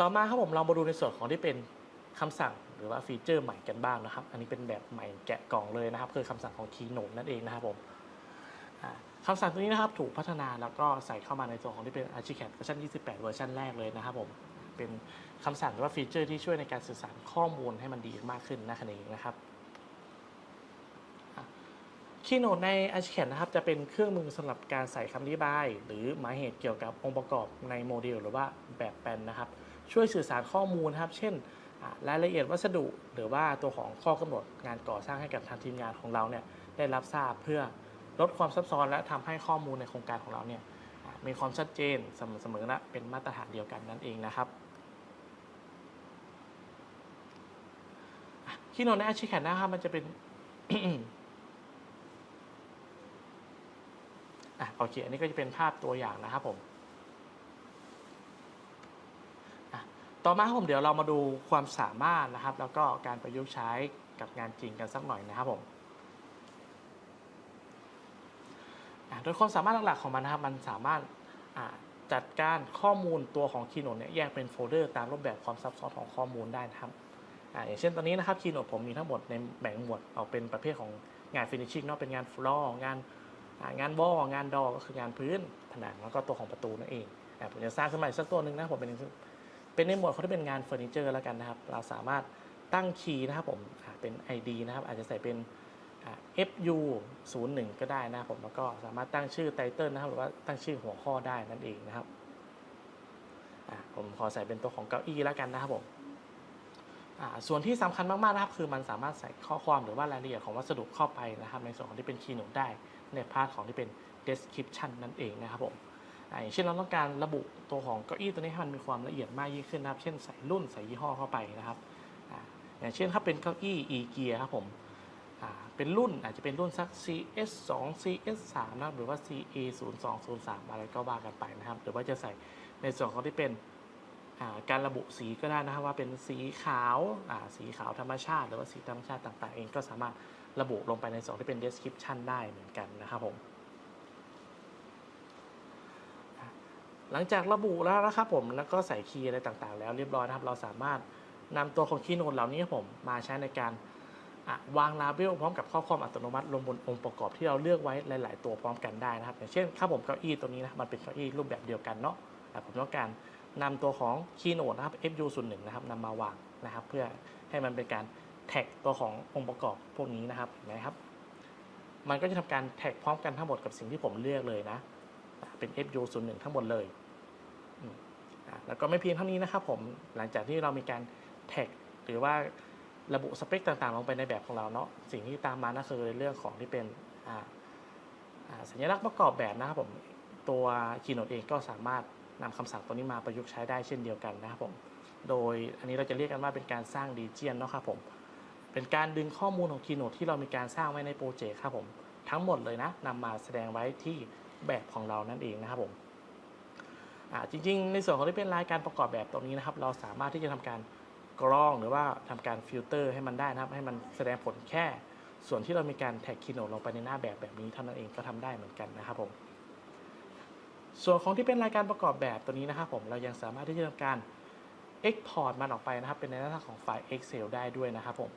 ต่อมาครับผมเรามาดูในส่วนของที่เป็นคำสั่งหรือว่าฟีเจอร์ใหม่กันบ้างนะครับ อันนี้เป็นแบบใหม่แกะกล่องเลยนะครับ คือคำสั่งของ Keynote นั่นเองนะครับผมอ่าคำสั่งตัวนี้นะครับถูกพัฒนาแล้วก็ใส่เข้ามาในส่วนของที่เป็น Archicad เวอร์ชัน28 เวอร์ชันแรกเลยนะครับผมเป็นคำสั่งหรือว่าฟีเจอร์ที่ช่วยในการสื่อสารข้อมูลให้มันดีมากขึ้นนั่นเองนะครับคีโน e ใน Archicad นะครับจะเป็นเครื่องมือสำหรับการใส่คำอธิบาย หรือหมายเหตุเกี่ยวกับองค์ประกอบในโมเดลหรือว่าแบบแปลนนะครับ ช่วยสื่อสารข้อมูลนะครับ เช่นรายละเอียดวัสดุ หรือว่าตัวของข้อกำหนดงานก่อสร้างให้กับทางทีมงานของเราเนี่ยได้รับทราบเพื่อลดความซับซ้อนและทำให้ข้อมูลในโครงการของเราเนี่ยมีความชัดเจนเสมอและเป็นมาตรฐานเดียวกันนั่นเองนะครับคีโนใน Archicad นะครับมันจะเป็นอะโอเค อันนี้ก็จะเป็นภาพตัวอย่างนะครับผมอะ ต่อมาผมเดี๋ยวเรามาดูความสามารถนะครับ แล้วก็การประยุกต์ใช้กับงานจริงกันสักหน่อยนะครับผมโดยความสามารถหลักๆของมันนะครับมันสามารถจัดการข้อมูลตัวของ Keynote เนี่ยแยกเป็นโฟลเดอร์ตามรูปแบบความซับซ้อนของข้อมูลได้นะครับออย่างเช่นตอนนี้นะครับ Keynote ผมมีทั้งหมดในแบ่งหมวดออกเป็นประเภทของงาน finishing เนาะเป็นงาน floor งานงานวอลงานดอก็คืองานพื้นผนังแล้วก็ตัวของประตูนั่นเองอผมจะสร้างขึ้นมาอีกสักตัวหนึ่งนะผมเป็น เป็นในหมวดเขาที่เป็นงานเฟอร์นิเจอร์แล้วกันนะครับ เราสามารถตั้งคีย์นะครับผมเป็น ID นะครับ อาจจะใส่เป็น FU 0 1ก็ได้นะครับผมแล้วก็สามารถตั้งชื่อไตเติลนะครับ หรือว่าตั้งชื่อหัวข้อได้นั่นเองนะครับผมขอใส่เป็นตัวของเก้าอี้แล้วกันนะครับผมส่วนที่สำคัญมากๆนะครับ คือมันสามารถใส่ข้อความหรือว่ารายละเอียดของวัสดุเข้าไปนะครับ ในส่วนของที่เป็นคีย์โน้ตได้ในพาร์ทของที่เป็น description นั่นเองนะครับผม อย่างเช่นเราต้องการระบุตัวของเก้าอี้ตัวนี้ให้มันมีความละเอียดมากยิ่งขึ้นนะครับ เช่นใส่รุ่นใส่ยี่ห้อเข้าไปนะครับอย่างเช่นถ้าเป็นเก้าอี้ e gear ครับผมเป็นรุ่นอาจจะเป็นรุ่นสัก CS 2 CS 3นะครับหรือว่า CA 0 2 0 3อะไรก็ว่ากันไปนะครับ หรือว่าจะใส่ในส่วนของที่เป็นการระบุสีก็ได้นะครับว่าเป็นสีขาวสีขาวธรรมชาติ หรือว่าสีธรรมชาติต่าง ๆ เองก็สามารถระบุลงไปในส่วนที่เป็น description ได้เหมือนกันนะครับผม หลังจากระบุแล้วนะครับผมแล้วก็ใส่คีย์อะไรต่างๆ แล้วเรียบร้อยนะครับ เราสามารถนำตัวของคีย์โน้ตเหล่านี้ผมมาใช้ในการวางลาเบลพร้อมกับข้อความอัตโนมัติลงบนองค์ประกอบที่เราเลือกไว้หลาย ๆ ตัวพร้อมกันได้นะครับ อย่างเช่นถ้าผมเก้าอี้ตัวนี้นะมันเป็นเก้าอี้รูปแบบเดียวกันเนาะแต่ผมต้องการนำตัวของคีย์โน้ตนะครับ FU 0 1 นะครับนำมาวางนะครับ เพื่อให้มันเป็นการแท็กตัวขององค์ประกอบพวกนี้นะครับเห็นไหมครับ มันก็จะทำการแท็กพร้อมกันทั้งหมดกับสิ่งที่ผมเลือกเลยนะ เป็น FU 0 1 ทั้งหมดเลย แล้วก็ไม่เพียงเท่านี้นะครับผม หลังจากที่เรามีการแท็กหรือว่าระบุสเปคต่างๆ ลงไปในแบบของเราเนาะ สิ่งที่ตามมานั่นคือในเรื่องของที่เป็นสัญลักษณ์ประกอบแบบนะครับผม ตัว Keynote เองก็สามารถนำคำสั่งตัวนี้มาประยุกต์ใช้ได้เช่นเดียวกันนะครับผม โดยอันนี้เราจะเรียกกันว่าเป็นการสร้างดีเจียนเนาะครับผม เป็นการดึงข้อมูลของ Keynote ที่เรามีการสร้างไว้ในโปรเจกต์ครับผม ทั้งหมดเลยนะนำมาแสดงไว้ที่ แบบของเรานั่นเองนะครับผมจริงๆ ในส่วนของที่เป็นรายการประกอบแบบตรงนี้นะครับ เราสามารถที่จะทำการกรองหรือว่าทำการฟิลเตอร์ให้มันได้นะครับ ให้มันแสดงผลแค่ ส่วนที่เรามีการแท็ก Keynote ลงไปในหน้าแบบแบบนี้เท่านั้นเองก็ทำได้เหมือนกันนะครับผมส่วนของที่เป็นรายการประกอบแบบตัวนี้นะครับผมเรายังสามารถที่จะทำการ Export มันออกไปนะครับ เป็นในหน้าของไฟล์ Excel ได้ด้วยนะครับผม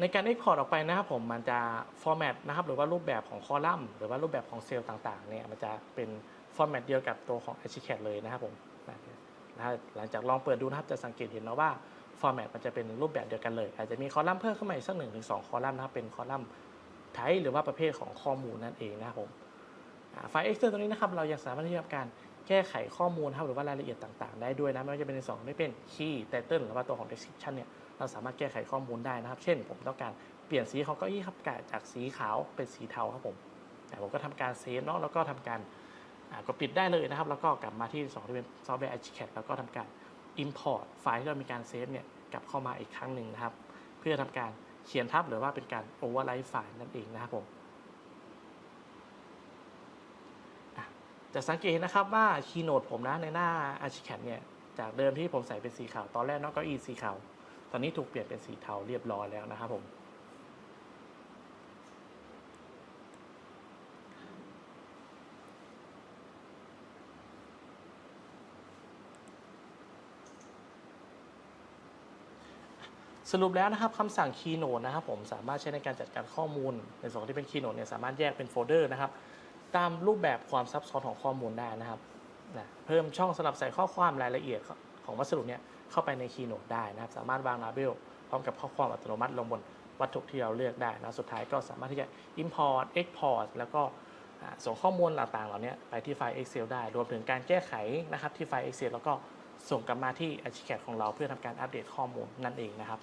ในการ Export ออกไปนะครับผมมันจะ format นะครับหรือว่ารูปแบบของคอลัมน์หรือว่ารูปแบบของเซลล์ต่างๆเนี่ยมันจะเป็น format เดียวกับตัวของ Archicad เลยนะครับผมนะฮะหลังจากลองเปิดดูนะครับจะสังเกตเห็นนะว่า format มันจะเป็นรูปแบบเดียวกันเลย อาจจะมีคอลัมน์เพิ่มขึ้นมาอีกสักหนึ่งถึงสองคอลัมน์นะครับเป็นคอลัมน์ไทป์หรือว่าประเภทของข้อมูลนั่นเองนะครับผมไฟล์ Excel ตัวนี้นะครับเรายังสามารถที่จะทำการแก้ไขข้อมูลนะครับหรือว่ารายละเอียดต่างๆ ได้ด้วยนะไม่ว่าจะเป็นในส่วนที่เป็น key title หรือว่าตัวของ description เนี่ยเราสามารถแก้ไขข้อมูลได้นะครับ เช่น ผมต้องการเปลี่ยนสีของเก้าอี้ครับจากสีขาวเป็นสีเทาครับผมแต่ผมก็ทำการเซฟเนาะแล้วก็ทำการกดปิดได้เลยนะครับ แล้วก็กลับมาที่สองที่เป็นซอฟต์แวร์ Archicad แล้วก็ทำการ Import ไฟล์ที่เรามีการเซฟเนี่ยกลับเข้ามาอีกครั้งหนึ่งนะครับ เพื่อทำการเขียนทับหรือว่าเป็นการ override ไฟล์นั่นเองนะครับผมจะสังเกตนะครับว่า Keynote ผมนะในหน้า Archicad เนี่ยจากเดิมที่ผมใส่เป็นสีขาวตอนแรกเนาะก้าอี้สีขาว ตอนนี้ถูกเปลี่ยนเป็นสีเทาเรียบร้อยแล้วนะครับผมสรุปแล้วนะครับคำสั่ง Keynote นะครับผมสามารถใช้ในการจัดการข้อมูล ในส่วนที่เป็น Keynote เนี่ยสามารถแยกเป็นโฟลเดอร์นะครับตามรูปแบบความซับซ้อนของข้อมูลได้นะครับนะเพิ่มช่องสำหรับใส่ข้อความรายละเอียด ของวัสดุเนี่ยเข้าไปในคีโนได้นะครับ สามารถวางลาเบลพร้อมกับข้อความอัตโนมัติลงบนวัตถุที่เราเลือกได้นะสุดท้ายก็สามารถที่จะ import export แล้วก็ส่งข้อมูลต่างๆ เหล่านี้ไปที่ไฟล์ Excel ได้ รวมถึงการแก้ไขนะครับที่ไฟล์ Excel แล้วก็ส่งกลับมาที่ Archicad ของเราเพื่อทำการอัปเดตข้อมูลนั่นเองนะครับ